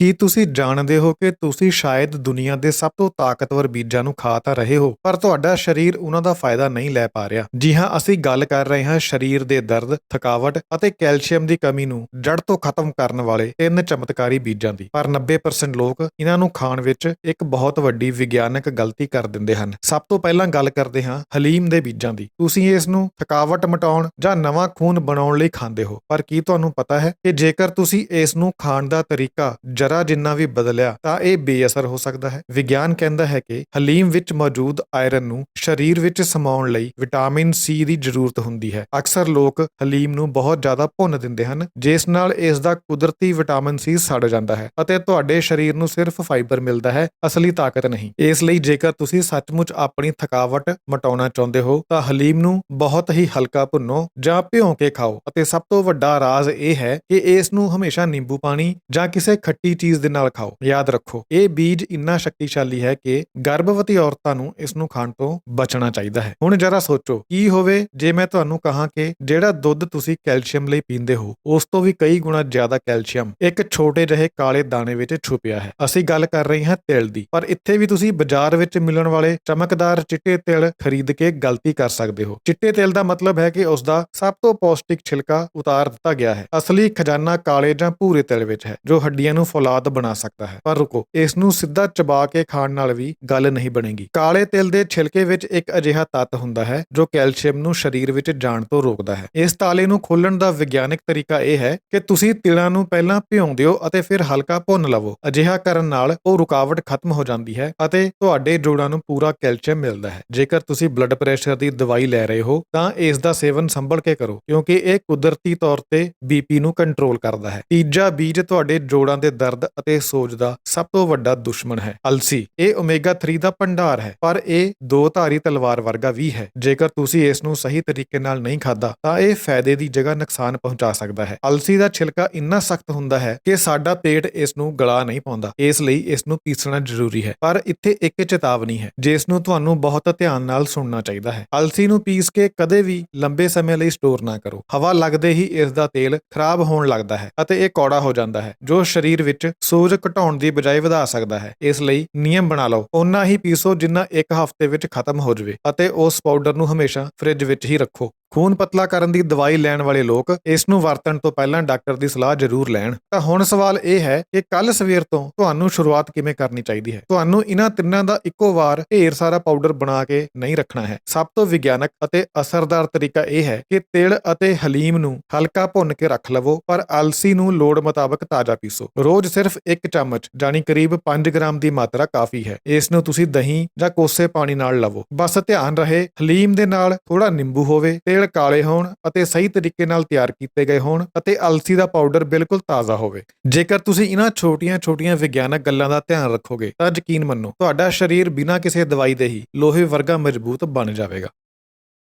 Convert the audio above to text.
ਕੀ ਤੁਸੀਂ ਜਾਣਦੇ ਹੋ ਕਿ ਤੁਸੀਂ ਸ਼ਾਇਦ ਦੁਨੀਆ ਦੇ ਸਭ ਤੋਂ ਤਾਕਤਵਰ ਬੀਜਾਂ ਨੂੰ ਖਾ ਤਾਂ ਰਹੇ ਹੋ, ਪਰ ਤੁਹਾਡਾ ਸਰੀਰ ਉਹਨਾਂ ਦਾ ਫਾਇਦਾ ਨਹੀਂ ਲੈ ਪਾ ਰਿਹਾ। ਜੀ ਹਾਂ, ਅਸੀਂ ਗੱਲ ਕਰ ਰਹੇ ਹਾਂ ਸਰੀਰ ਦੇ ਦਰਦ, ਥਕਾਵਟ ਅਤੇ ਕੈਲਸ਼ੀਅਮ ਦੀ ਕਮੀ ਨੂੰ ਜੜ ਤੋਂ ਖਤਮ ਕਰਨ ਵਾਲੇ ਤਿੰਨ ਚਮਤਕਾਰੀ ਬੀਜਾਂ ਦੀ। ਪਰ 90% ਲੋਕ ਇਹਨਾਂ ਨੂੰ ਖਾਣ ਵਿੱਚ ਇੱਕ ਬਹੁਤ ਵੱਡੀ ਵਿਗਿਆਨਕ ਗਲਤੀ ਕਰ ਦਿੰਦੇ ਹਨ। ਸਭ ਤੋਂ ਪਹਿਲਾਂ ਗੱਲ ਕਰਦੇ ਹਾਂ ਹਲੀਮ ਦੇ ਬੀਜਾਂ ਦੀ। ਤੁਸੀਂ ਇਸ ਨੂੰ ਥਕਾਵਟ ਮਟਾਉਣ ਜਾਂ ਨਵਾਂ ਖੂਨ ਬਣਾਉਣ ਲਈ ਖਾਂਦੇ ਹੋ, ਪਰ ਕੀ ਤੁਹਾਨੂੰ ਪਤਾ ਹੈ ਕਿ ਜੇਕਰ ਤੁਸੀਂ ਇਸ ਨੂੰ ਖਾਣ ਦਾ ਤਰੀਕਾ ਜਰਾ ਜਿੰਨਾ ਵੀ ਬਦਲਿਆ ਤਾਂ ਇਹ ਬੇਅਸਰ ਹੋ ਸਕਦਾ ਹੈ। ਵਿਗਿਆਨ ਕਹਿੰਦਾ ਹੈ ਕਿ ਹਲੀਮ ਵਿੱਚ ਮੌਜੂਦ ਆਇਰਨ ਨੂੰ ਸਰੀਰ ਵਿੱਚ ਸਮਾਉਣ ਲਈ ਵਿਟਾਮਿਨ ਸੀ ਦੀ ਜ਼ਰੂਰਤ ਹੁੰਦੀ ਹੈ। ਅਕਸਰ ਲੋਕ ਹਲੀਮ ਨੂੰ ਬਹੁਤ ਜ਼ਿਆਦਾ ਭੁੰਨ ਦਿੰਦੇ ਹਨ, ਜਿਸ ਨਾਲ ਇਸ ਦਾ ਕੁਦਰਤੀ ਵਿਟਾਮਿਨ ਸੀ ਸੜ ਜਾਂਦਾ ਹੈ ਅਤੇ ਤੁਹਾਡੇ ਸਰੀਰ ਨੂੰ ਸਿਰਫ ਫਾਈਬਰ ਮਿਲਦਾ ਹੈ, ਅਸਲੀ ਤਾਕਤ ਨਹੀਂ। ਇਸ ਲਈ ਜੇਕਰ ਤੁਸੀਂ ਸੱਚਮੁੱਚ ਆਪਣੀ ਥਕਾਵਟ ਮਟਾਉਣਾ ਚਾਹੁੰਦੇ ਹੋ, ਤਾਂ ਹਲੀਮ ਨੂੰ ਬਹੁਤ ਹੀ ਹਲਕਾ ਭੁੰਨੋ ਜਾਂ ਭਿਓ ਕੇ ਖਾਓ ਅਤੇ ਸਭ ਤੋਂ ਵੱਡਾ ਰਾਜ਼ ਇਹ ਹੈ ਕਿ ਇਸ ਨੂੰ ਹਮੇਸ਼ਾ ਨਿੰਬੂ ਪਾਣੀ ਜਾਂ ਕਿਸੇ ਖੱਟੀ ਚੀਜ਼ ਦੇ ਨਾਲ ਖਾਓ। ਯਾਦ ਰੱਖੋ, ਇਹ ਬੀਜ ਇੰਨਾ ਸ਼ਕਤੀਸ਼ਾਲੀ ਹੈ ਕਿ ਗਰਭਵਤੀ ਔਰਤਾਂ ਨੂੰ ਇਸ ਨੂੰ ਖਾਣ ਤੋਂ ਬਚਣਾ ਚਾਹੀਦਾ ਹੈ। ਹੁਣ ਜਰਾ ਸੋਚੋ, ਕੀ ਹੋਵੇ ਜੇ ਮੈਂ ਤੁਹਾਨੂੰ ਕਹਾਂ ਕਿ ਜਿਹੜਾ ਦੁੱਧ ਤੁਸੀਂ ਕੈਲਸ਼ੀਅਮ ਲਈ ਪੀਂਦੇ ਹੋ, ਉਸ ਤੋਂ ਵੀ ਕਈ ਗੁਣਾ ਜ਼ਿਆਦਾ ਕੈਲਸ਼ੀਅਮ ਇੱਕ ਛੋਟੇ ਜਿਹੇ ਕਾਲੇ ਦਾਣੇ ਵਿੱਚ ਛੁਪਿਆ ਹੈ। ਅਸੀਂ ਗੱਲ ਕਰ ਰਹੇ ਹਾਂ ਤਿਲ ਦੀ। ਪਰ ਇੱਥੇ ਵੀ ਤੁਸੀਂ ਬਾਜ਼ਾਰ ਵਿੱਚ ਮਿਲਣ ਵਾਲੇ ਚਮਕਦਾਰ ਚਿੱਟੇ ਤਿਲ ਖਰੀਦ ਕੇ ਗਲਤੀ ਕਰ ਸਕਦੇ ਹੋ। ਚਿੱਟੇ ਤਿਲ ਦਾ ਮਤਲਬ ਹੈ ਕਿ ਉਸ ਦਾ ਸਭ ਤੋਂ ਪੌਸ਼ਟਿਕ ਛਿਲਕਾ ਉਤਾਰ ਦਿੱਤਾ ਗਿਆ ਹੈ। ਅਸਲੀ ਖਜ਼ਾਨਾ ਕਾਲੇ ਜਾਂ ਭੂਰੇ ਤਿਲ ਵਿੱਚ ਹੈ, ਜੋ ਹੱਡੀਆਂ ਨੂੰ ਫੁਲਾ ਫੌਲਾਦ ਬਣਾ ਸਕਦਾ ਹੈ। ਪਰ ਰੁਕੋ ਇਸ ਨੂੰ ਸਿੱਧਾ ਚਬਾ ਕੇ ਖਾਣ ਨਾਲ ਵੀ ਗੱਲ ਨਹੀਂ ਬਣੇਗੀ। ਕਾਲੇ ਤਿਲ ਦੇ ਛਿਲਕੇ ਵਿੱਚ ਇੱਕ ਅਜਿਹਾ ਤੱਤ ਹੁੰਦਾ ਹੈ, ਜੋ ਕੈਲਸ਼ੀਅਮ ਨੂੰ ਸਰੀਰ ਵਿੱਚ ਜਾਣ ਤੋਂ ਰੋਕਦਾ ਹੈ। ਇਸ ਤਾਲੇ ਨੂੰ ਖੋਲਣ ਦਾ ਵਿਗਿਆਨਕ ਤਰੀਕਾ ਇਹ ਹੈ ਕਿ ਤੁਸੀਂ ਤਿਲਾਂ ਨੂੰ ਪਹਿਲਾਂ ਭਿਉਂਦੇ ਹੋ ਅਤੇ ਫਿਰ ਹਲਕਾ ਭੁੰਨ ਲਵੋ। ਅਜਿਹਾ ਕਰਨ ਨਾਲ ਉਹ ਰੁਕਾਵਟ ਖਤਮ ਹੋ ਜਾਂਦੀ ਹੈ ਅਤੇ ਤੁਹਾਡੇ ਜੋੜਾਂ ਨੂੰ ਪੂਰਾ ਕੈਲਸ਼ੀਅਮ ਮਿਲਦਾ ਹੈ। ਜੇਕਰ ਤੁਸੀਂ ਬਲੱਡ ਪ੍ਰੈਸ਼ਰ ਦੀ ਦਵਾਈ ਲੈ ਰਹੇ ਹੋ, ਤਾਂ ਇਸ ਦਾ ਸੇਵਨ ਸੰਭਲ ਕੇ ਕਰੋ, ਕਿਉਂਕਿ ਇਹ ਕੁਦਰਤੀ ਤੌਰ ਤੇ ਬੀਪੀ ਨੂੰ ਕੰਟਰੋਲ ਕਰਦਾ ਹੈ। ਤੀਜਾ ਬੀਜ ਤੁਹਾਡੇ ਜੋੜਾਂ ਦੇ ਦਰਦ ਅਤੇ ਸੋਜ ਦਾ ਸਭ ਤੋਂ ਵੱਡਾ ਦੁਸ਼ਮਣ ਹੈ। ਅਲਸੀ, ਇਹ ਓਮੇਗਾ 3 ਦਾ ਭੰਡਾਰ ਹੈ, ਪਰ ਇਹ ਦੋ ਧਾਰੀ ਤਲਵਾਰ ਵਰਗਾ ਵੀ ਹੈ। ਜੇਕਰ ਤੁਸੀਂ ਇਸ ਨੂੰ ਸਹੀ ਤਰੀਕੇ ਨਾਲ ਨਹੀਂ ਖਾਦਾ ਤਾਂ ਇਹ ਫਾਇਦੇ ਦੀ ਜਗ੍ਹਾ ਨੁਕਸਾਨ ਪਹੁੰਚਾ ਸਕਦਾ ਹੈ। ਅਲਸੀ ਦਾ ਛਿਲਕਾ ਇੰਨਾ ਸਖਤ ਹੁੰਦਾ ਹੈ ਕਿ ਸਾਡਾ ਪੇਟ ਇਸ ਨੂੰ ਗਲਾ ਨਹੀਂ ਪਾਉਂਦਾ। ਇਸ ਲਈ ਇਸ ਨੂੰ ਪੀਸਣਾ ਜ਼ਰੂਰੀ ਹੈ, ਪਰ ਇੱਥੇ ਇੱਕ ਚੇਤਾਵਨੀ ਹੈ ਜਿਸ ਨੂੰ ਤੁਹਾਨੂੰ ਬਹੁਤ ਧਿਆਨ ਨਾਲ ਸੁਣਨਾ ਚਾਹੀਦਾ ਹੈ। ਅਲਸੀ ਨੂੰ ਪੀਸ ਕੇ ਕਦੇ ਵੀ ਲੰਬੇ ਸਮੇਂ ਲਈ ਸਟੋਰ ਨਾ ਕਰੋ। ਹਵਾ ਲੱਗਦੇ ਹੀ ਇਸ ਦਾ ਤੇਲ ਖਰਾਬ ਹੋਣ ਲੱਗਦਾ ਹੈ ਅਤੇ ਇਹ ਕੌੜਾ ਹੋ ਜਾਂਦਾ ਹੈ, ਜੋ ਸਰੀਰ ਵਿੱਚ ਸੋਜ ਘਟਾਉਣ ਦੀ ਬਜਾਏ ਵਧਾ ਸਕਦਾ ਹੈ। ਇਸ ਲਈ ਨਿਯਮ ਬਣਾ ਲਓ। ਓਨਾ ਹੀ ਪੀਸੋ ਜਿੰਨਾ ਇੱਕ ਹਫ਼ਤੇ ਵਿੱਚ ਖਤਮ ਹੋ ਜਾਵੇ ਅਤੇ ਉਸ ਪਾਊਡਰ ਨੂੰ ਹਮੇਸ਼ਾ ਫ੍ਰਿਜ ਵਿੱਚ ਹੀ ਰੱਖੋ। ਖੂਨ ਪਤਲਾ ਕਰਨ ਦੀ ਦਵਾਈ ਲੈਣ ਵਾਲੇ ਲੋਕ ਇਸ ਨੂੰ ਵਰਤਣ ਤੋਂ ਪਹਿਲਾਂ ਡਾਕਟਰ ਦੀ ਸਲਾਹ ਜ਼ਰੂਰ ਲੈਣ। ਤਾਂ ਹੁਣ ਸਵਾਲ ਇਹ ਹੈ ਕਿ ਕੱਲ ਸਵੇਰ ਤੋਂ ਤੁਹਾਨੂੰ ਸ਼ੁਰੂਆਤ ਕਿਵੇਂ ਕਰਨੀ ਚਾਹੀਦੀ ਹੈ? ਤੁਹਾਨੂੰ ਇਹਨਾਂ ਤਿੰਨਾਂ ਦਾ ਇੱਕੋ ਵਾਰ ਢੇਰ ਸਾਰਾ ਪਾਊਡਰ ਬਣਾ ਕੇ ਨਹੀਂ ਰੱਖਣਾ ਹੈ। ਸਭ ਤੋਂ ਵਿਗਿਆਨਕ ਅਤੇ ਅਸਰਦਾਰ ਤਰੀਕਾ ਇਹ ਹੈ ਕਿ ਤਿਲ ਅਤੇ ਹਲੀਮ ਨੂੰ ਹਲਕਾ ਭੁੰਨ ਕੇ ਰੱਖ ਲਵੋ, ਪਰ ਅਲਸੀ ਨੂੰ ਲੋੜ ਮੁਤਾਬਕ ਤਾਜ਼ਾ ਪੀਸੋ। ਰੋਜ਼ ਸਿਰਫ 1 ਚਮਚ ਜਾਨੀ ਕਰੀਬ 5 ਗ੍ਰਾਮ ਦੀ ਮਾਤਰਾ ਕਾਫੀ ਹੈ। ਇਸ ਨੂੰ ਤੁਸੀਂ ਦਹੀਂ ਜਾਂ ਕੋਸੇ ਪਾਣੀ ਨਾਲ ਲਵੋ। ਬਸ ਧਿਆਨ ਰਹੇ, ਹਲੀਮ ਦੇ ਨਾਲ ਥੋੜਾ ਨਿੰਬੂ ਹੋਵੇ ਤੇ ਤੇਲ ਕਾਲੇ ਹੋਣ ਅਤੇ ਸਹੀ ਤਰੀਕੇ ਨਾਲ ਤਿਆਰ ਕੀਤੇ ਗਏ ਹੋਣ ਅਤੇ ਅਲਸੀ ਦਾ ਪਾਊਡਰ ਬਿਲਕੁਲ ਤਾਜ਼ਾ ਹੋਵੇ। ਜੇਕਰ ਤੁਸੀਂ ਇਹਨਾਂ ਛੋਟੀਆਂ-ਛੋਟੀਆਂ ਵਿਗਿਆਨਕ ਗੱਲਾਂ ਦਾ ਧਿਆਨ ਰੱਖੋਗੇ ਤਾਂ ਯਕੀਨ ਮੰਨੋ, ਤੁਹਾਡਾ ਸਰੀਰ ਬਿਨਾਂ ਕਿਸੇ ਦਵਾਈ ਦੇ ਹੀ ਲੋਹੇ ਵਰਗਾ ਮਜ਼ਬੂਤ ਬਣ ਜਾਵੇਗਾ।